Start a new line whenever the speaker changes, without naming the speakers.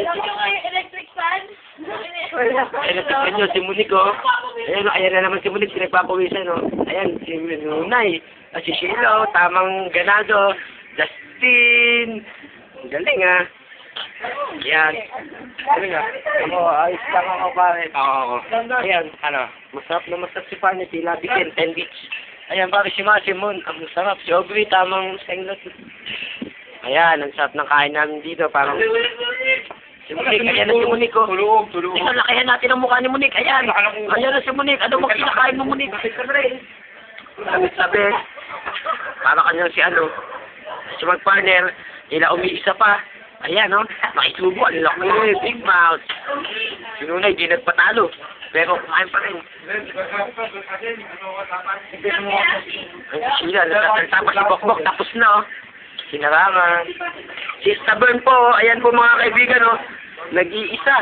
electric fan?
Ayan, tignan nyo, si Monique, oh. Ayan, ayan na naman si Monique, pinagpapawisan, oh. Ayan, si Nunay. At si Sheila, oh, tamang ganado. Justin. Ang galing, ah. Ayan. Galing, ah. Ako, ayos lang ako, pare. Oo, oo. Ayan, ano, masarap na masarap si Fanny, tila bikin, 10 beach. Ayan, pare, si Masimon, ang sarap. Si Aubrey, tamang senglot. Ayan, ang sarap ng kain namin dito, parang... Si Monique, ayan na si Monique, oh.
Tulog, tulog.
Ikaw, lakayan natin ang mukha ni Monique. Ayan. Ayan na si Monique. Ano mo kinakain mo, Monique? Sabi-sabi. Para kanyang si ano. Si mag-partner. Ila umiisa pa. Ayan, no? Makisubo. Ang laki. Big mouth. Si Nunay, di nagpatalo. Pero kumain pa rin. Ay, sila, nagtatalta pa si Bokbok. Tapos na, oh. Sinarangan. Si Stubborn po, ayan po mga kaibigan, oh. Nag-iisa.